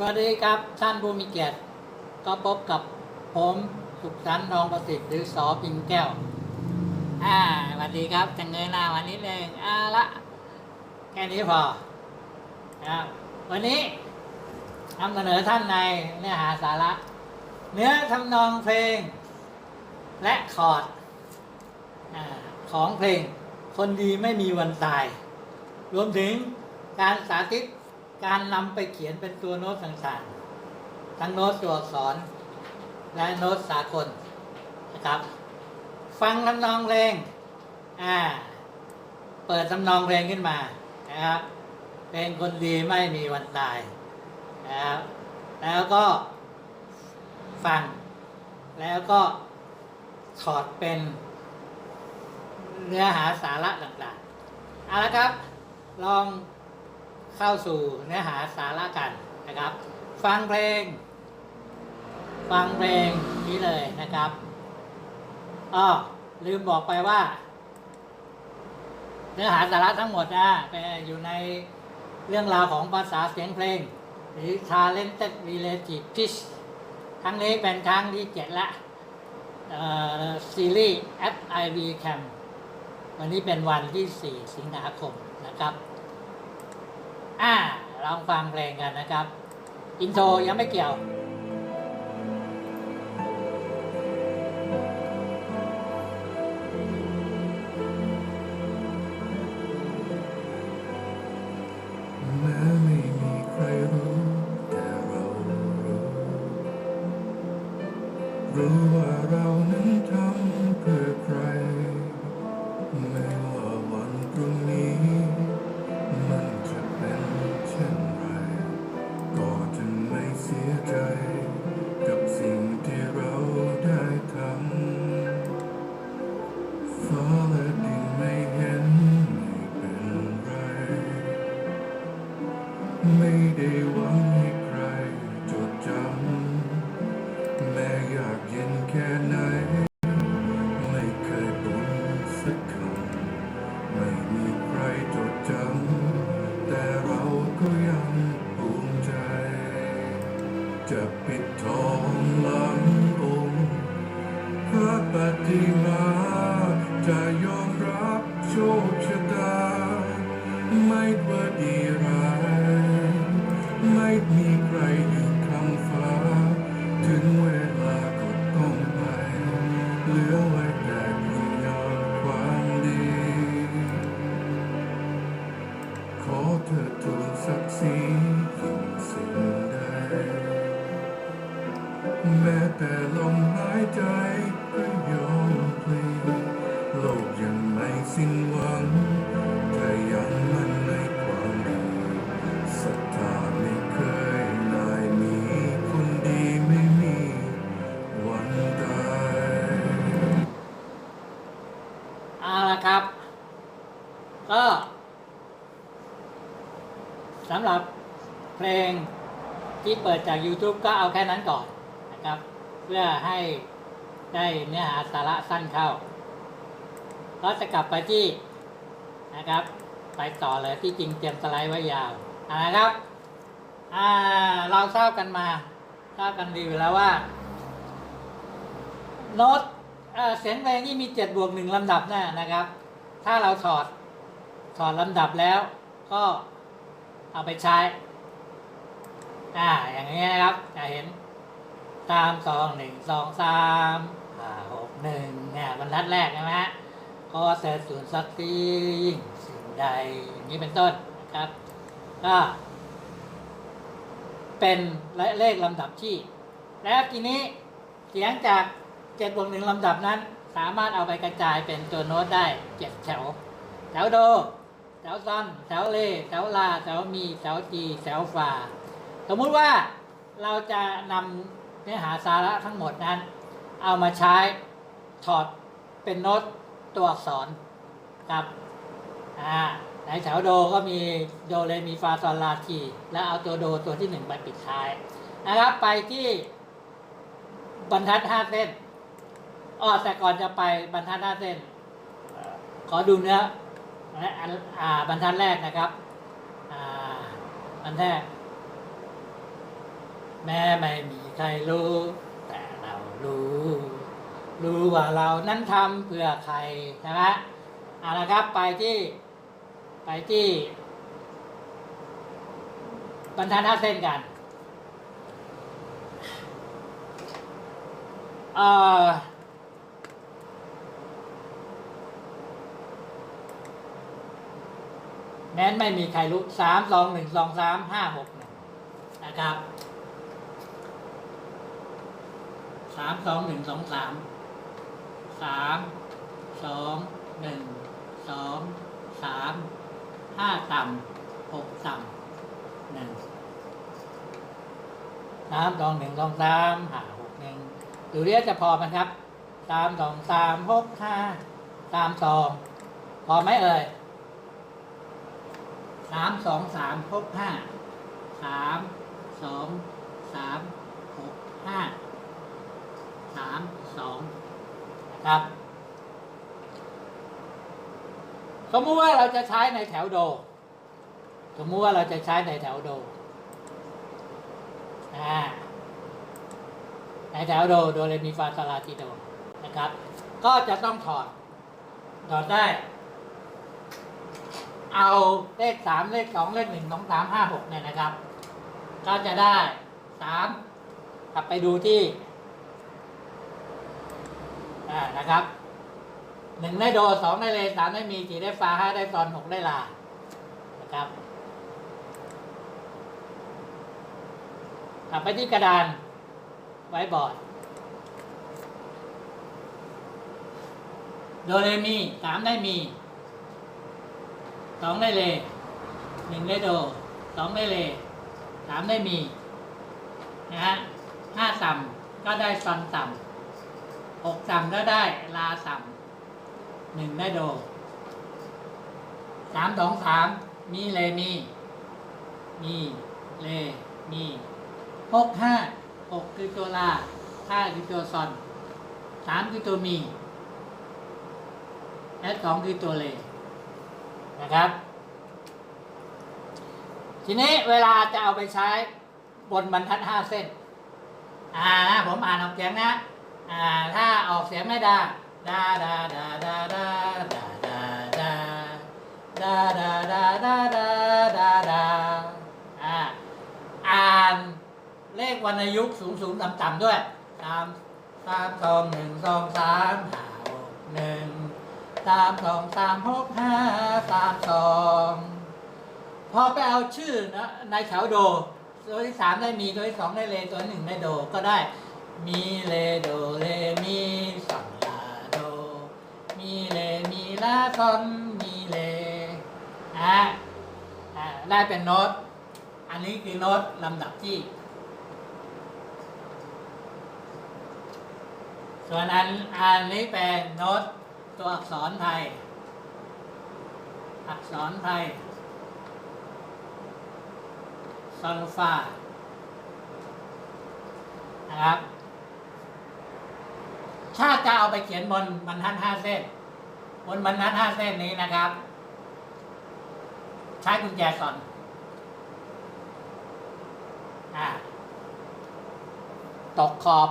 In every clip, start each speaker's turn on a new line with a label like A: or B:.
A: สวัสดีครับท่านผู้มีเกียรติก็พบกับผมสุขสันต์ทองประสิทธิ์หรือสอปิงแก้ว อ่าสวัสดีครับจะเงยหน้าวันนี้เองอ่าละแค่นี้พอนะครับวันนี้นำเสนอท่านในเนื้อหาสาระ เนื้อทำนองเพลง และคอร์ดอของเพลงคนดีไม่มีวันตาย รวมถึงการสาธิต การนำไปเขียนเป็นตัวโน้ตต่างๆ ทั้งโน้ตตัวอักษร และโน้ตสากลนะครับ ฟังทำนองเพลงอ่าเปิดทำนองเพลงขึ้นมานะครับเพลงคนดีไม่มีวันตายนะครับแล้วก็ฟัง แล้วก็ถอดเป็นเนื้อหาสาระต่างๆเอาละครับ ลอง เข้าสู่เนื้อหาสาระกันนะครับ ฟังเพลง ฟังเพลงนี้เลยนะครับอ้อลืมบอกไปว่า เนื้อหาสาระทั้งหมดนะเป็นอยู่ในเรื่องราวของภาษาเสียงเพลง หรือ Talented Relative Pitch ครั้งนี้เป็นครั้งที่เจ็ดละเอ่อซีรีส์ FIV Camp วันนี้เป็นวันที่ 4 สิงหาคมนะครับ อ่าลองฟังเพลงกันนะครับ อินโทรยังไม่เกี่ยว
B: จะปิดทองหลังองค์พระปฏิมาจะยอมรับโชคชะตา ไม่ว่าดีร้าย ไม่มีใครอยู่คำฟ้า ถึงเวลาก็ต้องไป เหลือไว้แต่คุณงามความดี ขอเธอทูลศักดิ์ศรี แต่ลมหายใจก็ยอมพลีโลกยังไม่สิ้นหวังถ้ายังมันในความดีศรัทธาไม่เคยนายมีคนดีไม่มีวันตาย
A: เอาละครับ ก็สำหรับเพลงที่เปิดจาก YouTube ก็เอาแค่นั้นก่อนนะครับ เพื่อให้ได้เนื้อหาสาระสั้นเข้า ก็จะกลับไปที่นะครับ ไปต่อเลยที่จริงเตรียมสไลด์ไว้ยาวนะครับอ่าเราทราบกันมาทราบกันดีอยู่แล้วว่าโน้ตเอ่อเสียงเพลงนี่มีเจ็ดบวกหนึ่งลำดับแน่นะครับ ถ้าเราถอดถอดลำดับแล้วก็เอาไปใช้ อ่า อย่างนี้นะครับจะเห็น สามสองหนึ่งสองสามห้าหกหนึ่งเนี่ยบรรทัดแรกใช่ไหมฮะก็เสริศูนย์สักทียิ่งสิ่งใดอย่างนี้เป็นต้นนะครับ ก็เป็นเลขลำดับที่ แล้วทีนี้เสียงจากเจ็ดบวกหนึ่งลำดับนั้น สามารถเอาไปกระจายเป็นตัวโน้ตได้เจ็ดแถว แถวโด แถวซอน แถวเล แถวลา แถวมี แถวจี แถวฟา สมมุติว่าเราจะนำ เนื้อหาสาระทั้งหมดนั้น เอามาใช้ถอดเป็นโน้ตตัวอักษรครับอ่าในแถวโดก็มีโดเรมีฟาซอลลาทีแล้วเอาตัวโดตัวที่หนึ่งไปปิดท้ายนะครับไปที่บรรทัดห้าเส้นอ้อแต่ก่อนจะไปบรรทัดห้าเส้น ขอดูเนื้อและอันอ่าบรรทัดแรกนะครับอ่าบรรทัด แม้ไม่มีใครรู้ แต่เรารู้ รู้ว่าเรานั้นทำเพื่อใครใช่ไหมเอาละครับไปที่ไปที่บรรทัดห้าเส้นกันเอ่อแม้นไม่มีใครรู้สามสองหนึ่งสองสามห้าหกหนึ่งนะครับ สามสองหนึ่งสองสามสามสองหนึ่งสองสามห้าต่ำหกต่ำหนึ่งสามสองหนึ่งสองสามห้าหกหนึ่งดูเรียจะพอไหมครับสามสองสามหกห้าสามสองพอไหมเอ่ยสามสองสามหกห้าสามสองสามหกห้า สามสองนะครับ สมมุติว่าเราจะใช้ในแถวโด สมมุติว่าเราจะใช้ในแถวโดอ่าในแถวโดโดเรมีฟาซาลาติโดนะครับ ก็จะต้องถอด ถอดได้ เอาเลขสามเลขสองเลขหนึ่งสองสามห้าหกเนี่ยนะครับ ก็จะได้สามกลับไปดูที่ อ่านะครับหนึ่งได้โดสองได้เลสามได้มีสี่ได้ฟ้าห้าได้ตอนหกได้ลานะครับกลับไปที่กระดานไว้บอร์ดโดเรมีสามได้มีสองได้เลหนึ่งได้โดสองได้เลสามได้มีนะฮะห้าต่ำก็ได้ซอนต่ำ หกต่ำก็ได้ ลาต่ำหนึ่งได้โดสามสองสามมีเลมี มีเลมีหกห้าหกคือตัวลาห้าคือตัวซอนสามคือตัวมีและสองคือตัวเลนะครับ ทีนี้เวลาจะเอาไปใช้บนบรรทัดห้าเส้น อ่านะผมอ่านออกเสียงนะ อ่าถ้าออกเสียงไม่ได้ดาดาดาดาดาดาดาดาดาดาดาดาดาดาดาอ่าอ่านเลขวรรณยุกต์สูงสูงต่ำต่ำด้วยสามสามสองหนึ่งสองสามห้าหกหนึ่งสามสองสามหกห้าสามสองพอไปเอาชื่อนะในแถวโด ตัวที่สามได้มีตัวที่สองได้เลตัวที่หนึ่งได้โดก็ได้ มีเลโดเลมีซอนลาโด มีเลมีลาซอนมีเลอะอะได้เป็นโน้ต อันนี้คือโน้ตลำดับที่ ส่วนอันอันนี้เป็นโน้ตตัวอักษรไทย อักษรไทยซอลฟานะครับ ถ้าจะเอาไปเขียนบนบรรทัดห้าเส้น บนบรรทัดห้าเส้นนี้นะครับ ใช้กุญแจสอนอ่าตกขอบ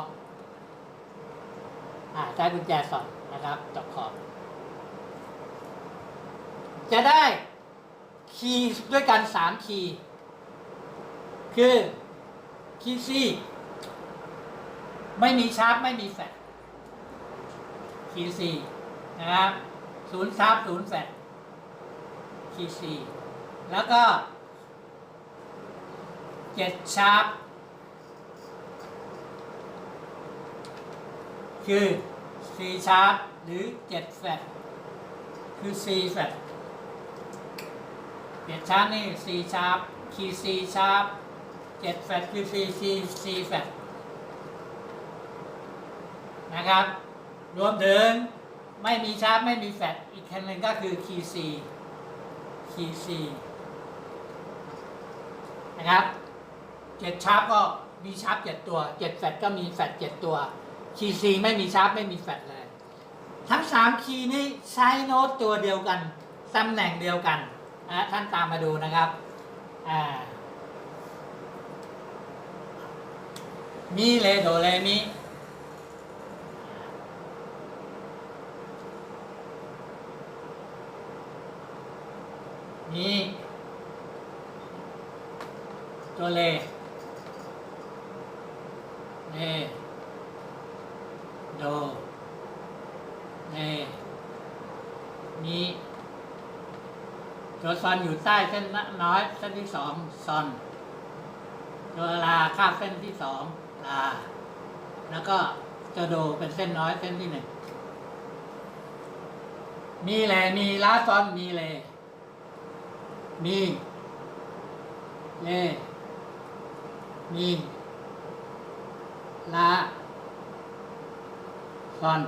A: อ่าใช้กุญแจสอดนะครับ ตกขอบ จะได้คีย์ด้วยกันสามคีย์คือคีย์ซีไม่มีชาร์ปไม่มีแฟลช ขีดสี่นะครับศูนย์ซับศูนย์แฟดขีดสี่แล้วก็เจ็ดชาร์ปคือ4ชาร์ปหรือ7แฟดคือ4แฟดเจ็ดชาร์ปนี่4ชาร์ปขีซีชาร์ป7แฟดคือสี่สี่สี่แฟดนะครับ รวมถึงไม่มีชาร์ปไม่มีแฟลตอีกคันหนึ่งก็คือคีย์ C คีย์ C นะครับเจ็ดชาร์ปก็มีชาร์ปเจ็ดตัวเจ็ดแฟลตก็มีแฟลตเจ็ดตัวคีซีไม่มีชาร์ปไม่มีแฟลตเลย ทั้งสามคีย์นี้ใช้โน้ตตัวเดียวกันตำแหน่งเดียวกันนะท่านตามมาดูนะครับอ่ามีเลโดเลมิ มีตัวเลเลโดเลมีตัวซอนอยู่ใต้เส้นน้อยเส้นที่สองซอนตัวลาข้ามเส้นที่สองลา แล้วก็จะโดเป็นเส้นน้อยเส้นที่หนึ่งมีแลมีลาซอนมีเล มีเลมีลาซอน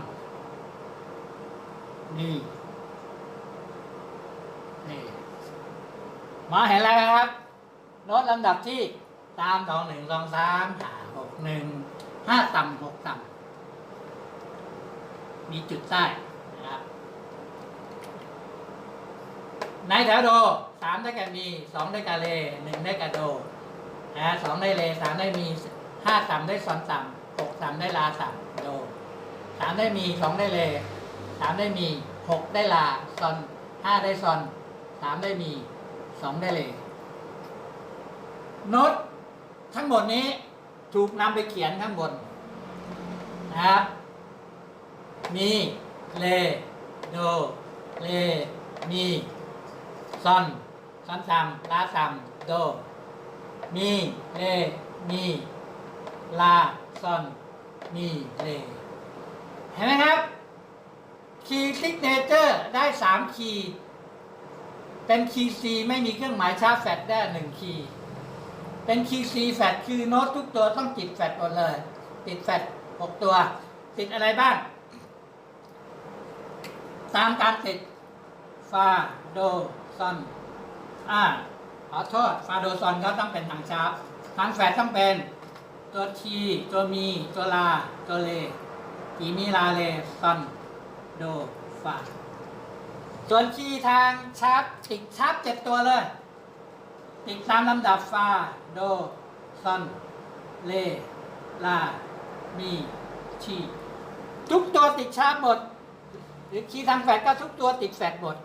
A: มีเลมาเห็นอะไรครับ โน้ตลำดับที่สามสองหนึ่งสองสามห้าหกหนึ่งห้าต่ำหกต่ำมีจุดใต้นะครับ ในแถวโด สามได้แก่มีสองได้แก่เลหนึ่งได้แก่โดนะสองได้เลสามได้มีห้าต่ำได้ซอนต่ำหกต่ำได้ลาต่ำโดสามได้มีสองได้เลสามได้มีหกได้ลาซอนห้าได้ซอนสามได้มีสองได้เลโน้ตทั้งหมดนี้ถูกนำไปเขียนข้างบนนะครับมีเลโดเลมีซอน ซอนซัมลาซัมโด มีเลมีลาซอนมีเลเห็นไหมครับ คีย์ซิกเนเจอร์ได้สามคีย์ เป็นคีย์ C ไม่มีเครื่องหมายชาร์จแฟลชได้หนึ่งคีย์ เป็นคีย์ C แฟลชคือโน้ตทุกตัวต้องติดแฟลชหมดเลย ติดแฟลชหกตัว ติดอะไรบ้าง ตามการติดฟาโดซอน อ่าขอโทษฟาโดซอนก็ต้องเป็นทางชาร์ปทางแฟลชต้องเป็นตัวทีตัวมีตัวลาตัวเลทีมีลาเลซอนโดฟาส่วนคีย์ทางชาร์ปติดชาร์ปเจ็ดตัวเลยติดตามลำดับฟาโดซอนเลลามีชีทุกตัวติดชาร์ปหมดหรือคีย์ทางแฟลชก็ทุกตัวติดแฟลชหมด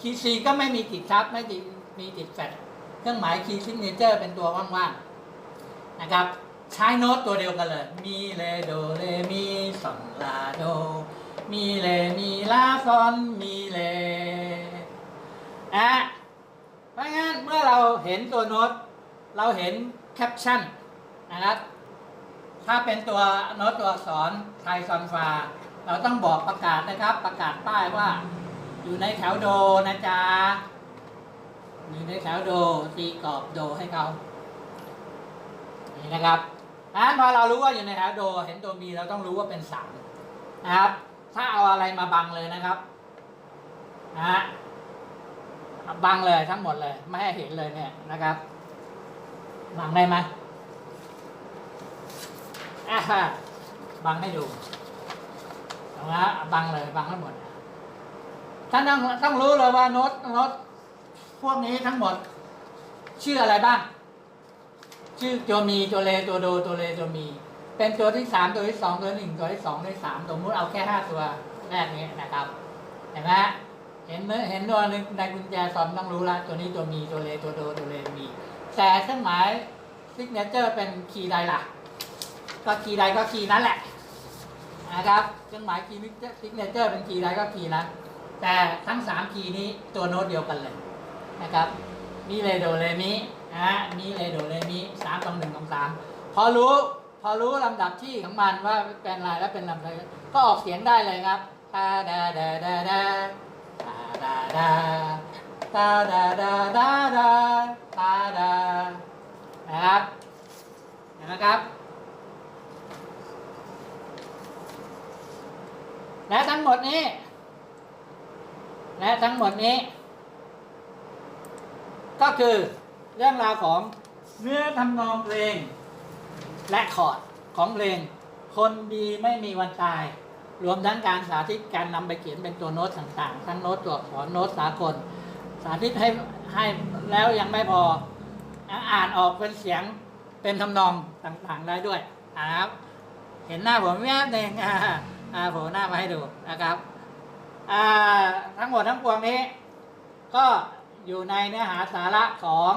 A: คีย์ซีก็ไม่มีติดชาร์ปไม่ติด มีติดแฟลชเครื่องหมายคีย์ซิกเนเจอร์เป็นตัวว่างๆนะครับ ใช้โน้ตตัวเดียวกันเลย มีเลโดเลมีซอนลาโด มีเลมีลาซอนมีเลอะเพราะงั้นเมื่อเราเห็นตัวโน้ต เราเห็นแคปชั่นนะครับ ถ้าเป็นตัวโน้ตตัวอักษรไทยซอนฟา เราต้องบอกประกาศนะครับ ประกาศป้ายว่า อยู่ในแถวโดนะจ๊ะ อยู่ในแถวโดตีกรอบโดให้เขานี่นะครับนั้นพอเรารู้ว่าอยู่ในแถวโด เห็นตัวมีเราต้องรู้ว่าเป็นสามนะครับ ถ้าเอาอะไรมาบังเลยนะครับนะฮะบังเลยทั้งหมดเลย ไม่ให้เห็นเลยเนี่ยนะครับบังได้ไหมอะบังให้ดูเอาละบังเลยบังทั้งหมดท่านต้องต้องรู้เลยว่าโน้ตโน้ต พวกนี้ทั้งหมด ชื่ออะไรบ้าง ชื่อตัวมีตัวเลตัวโดตัวเลตัวมี เป็นตัวที่สามตัวที่สองตัวหนึ่งตัวที่สองตัวที่สามสมมติเอาแค่ห้าตัวแรกนี้นะครับ เห็นไหมเห็นเมื่อเห็นตัวหนึ่งในกุญแจสอนต้องรู้ละตัวนี้ตัวมีตัวเลตัวโดตัวเลมี แต่เครื่องหมายซิกเนเจอร์เป็นคีย์ใดล่ะ ก็คีย์ใดก็คีย์นั้นแหละนะครับเครื่องหมายคีย์ซิกเนเจอร์เป็นคีย์ใดก็คีย์นั้นแต่ทั้งสามคีย์นี้ตัวโน้ตเดียวกันเลย นะครับมีเลโดเลมินะฮะมีเลโดเลมิสามสองหนึ่งสองสามพอรู้พอรู้ลำดับที่ของมันว่าเป็นอะไรและเป็นลำดับก็ออกเสียงได้เลยครับตาดาดาดาดาตาดาดาตาดาดาดาดาตาดานะครับเห็นะครับ และทั้งหมดนี้ และทั้งหมดนี้ ก็คือเรื่องราวของเนื้อทำนองเพลง และคอร์ดของเพลง คนดีไม่มีวันตาย รวมทั้งการสาธิตการนำไปเขียนเป็นตัวโน้ตต่างๆ ทั้งโน้ตตัวอักษรโน้ตสากล สาธิตให้ให้แล้วยังไม่พออ่านออกเป็นเสียงเป็นทำนองต่างๆได้ด้วยอ่าครับ เห็นหน้าผมแวบหนึ่งอ่าอ่าผล่หน้ามาให้ดูนะครับ อ่าทั้งหมดทั้งปวงนี้ ก็ อยู่ในเนื้อหาสาระของ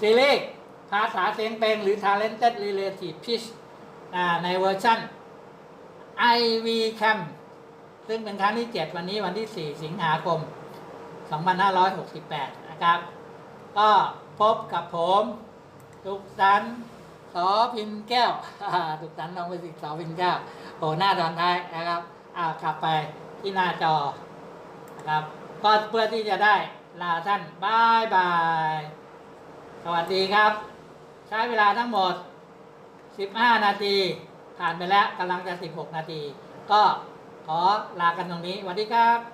A: ซีรีส์ภาษาเสียงเพลงหรือ Talented Relative Pitch ในเวอร์ชัน IV Cam ซึ่งเป็นครั้งที่ 7 วันนี้วันที่ 4 สิงหาคม 2568 นะครับ ก็พบกับผมทุกสันสอพิมพ์แก้วทุกสันต์ลองไปสิสอพิมพ์แก้วโผล่หน้าตอนท้ายนะครับ อ่ากลับไปที่หน้าจอ ครับ ก็เพื่อที่จะได้ลาท่านบายบาย สวัสดีครับ ใช้เวลาทั้งหมด 15 นาที ผ่านไปแล้วกำลังจะ 16 นาที ก็ขอลากันตรงนี้สวัสดีครับ